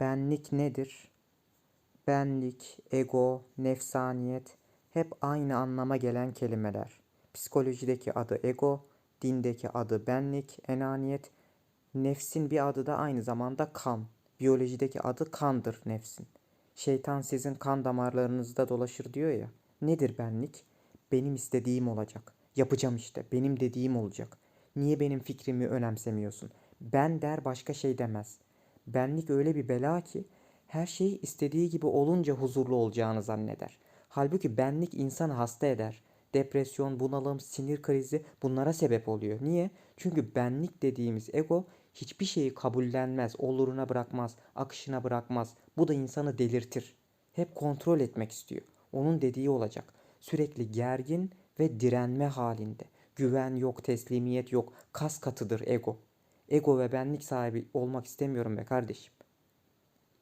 Benlik nedir? Benlik, ego, nefsaniyet hep aynı anlama gelen kelimeler. Psikolojideki adı ego, dindeki adı benlik, enaniyet. Nefsin bir adı da aynı zamanda kan. Biyolojideki adı kandır nefsin. Şeytan sizin kan damarlarınızda dolaşır diyor ya. Nedir benlik? Benim istediğim olacak. Yapacağım işte. Benim dediğim olacak. Niye benim fikrimi önemsemiyorsun? Ben der başka şey demez. Benlik öyle bir bela ki her şey istediği gibi olunca huzurlu olacağını zanneder. Halbuki benlik insanı hasta eder. Depresyon, bunalım, sinir krizi bunlara sebep oluyor. Niye? Çünkü benlik dediğimiz ego hiçbir şeyi kabullenmez, oluruna bırakmaz, akışına bırakmaz. Bu da insanı delirtir. Hep kontrol etmek istiyor. Onun dediği olacak. Sürekli gergin ve direnme halinde. Güven yok, teslimiyet yok. Kas katıdır ego. Ego ve benlik sahibi olmak istemiyorum be kardeşim.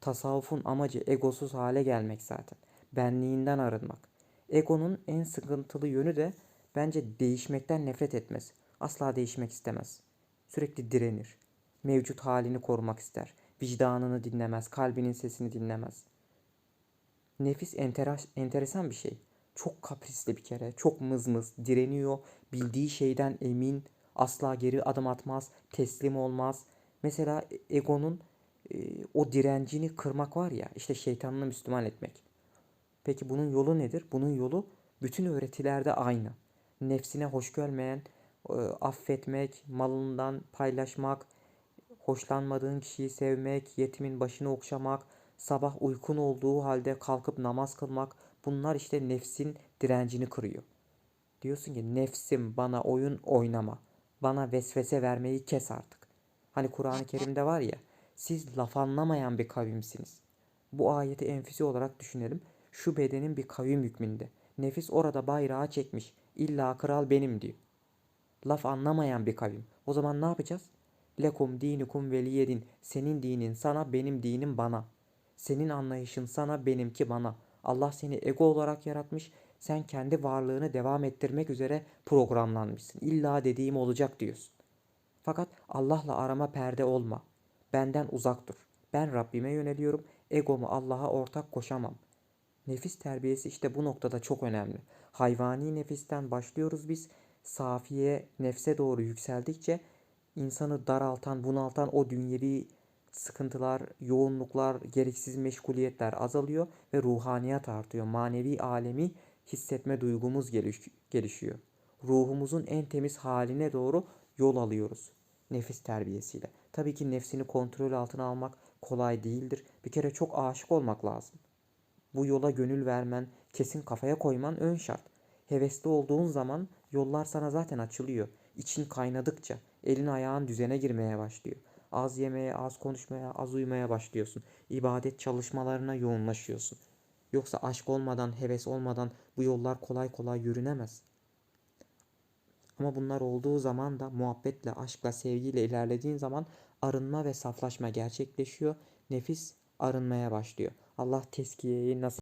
Tasavvufun amacı egosuz hale gelmek zaten. Benliğinden arınmak. Egonun en sıkıntılı yönü de bence değişmekten nefret etmez. Asla değişmek istemez. Sürekli direnir. Mevcut halini korumak ister. Vicdanını dinlemez, kalbinin sesini dinlemez. Nefis enteres- enteresan bir şey. Çok kaprisli bir kere, çok mızmız, direniyor, bildiği şeyden emin, asla geri adım atmaz, teslim olmaz. Mesela egonun e, o direncini kırmak var ya, işte şeytanını Müslüman etmek. Peki bunun yolu nedir? Bunun yolu bütün öğretilerde aynı. Nefsine hoş görmeyen, e, affetmek, malından paylaşmak, hoşlanmadığın kişiyi sevmek, yetimin başını okşamak, sabah uykun olduğu halde kalkıp namaz kılmak bunlar işte nefsin direncini kırıyor. Diyorsun ki nefsim bana oyun oynama. Bana vesvese vermeyi kes artık. Hani Kur'an-ı Kerim'de var ya siz laf anlamayan bir kavimsiniz. Bu ayeti enfüsi olarak düşünelim. Şu bedenin bir kavim hükmünde. Nefis orada bayrağı çekmiş. İlla kral benim diyor. Laf anlamayan bir kavim. O zaman ne yapacağız? Lekum dinukum veliyedin. Senin dinin sana, benim dinim bana. Senin anlayışın sana, benimki bana. Allah seni ego olarak yaratmış. Sen kendi varlığını devam ettirmek üzere programlanmışsın. İlla dediğim olacak diyorsun. Fakat Allah'la arama perde olma. Benden uzak dur. Ben Rabbime yöneliyorum. Egomu Allah'a ortak koşamam. Nefis terbiyesi işte bu noktada çok önemli. Hayvani nefisten başlıyoruz biz. Safiye nefse doğru yükseldikçe insanı daraltan, bunaltan o dünyevi sıkıntılar, yoğunluklar, gereksiz meşguliyetler azalıyor ve ruhaniyat artıyor. Manevi alemi hissetme duygumuz geliş- gelişiyor. Ruhumuzun en temiz haline doğru yol alıyoruz nefis terbiyesiyle. Tabii ki nefsini kontrol altına almak kolay değildir. Bir kere çok aşık olmak lazım. Bu yola gönül vermen, kesin kafaya koyman ön şart. Hevesli olduğun zaman yollar sana zaten açılıyor. İçin kaynadıkça elin ayağın düzene girmeye başlıyor. Az yemeye, az konuşmaya, az uyumaya başlıyorsun. İbadet çalışmalarına yoğunlaşıyorsun. Yoksa aşk olmadan, heves olmadan bu yollar kolay kolay yürünemez. Ama bunlar olduğu zaman da muhabbetle, aşkla, sevgiyle ilerlediğin zaman arınma ve saflaşma gerçekleşiyor. Nefis arınmaya başlıyor. Allah teskiyeyi nasıl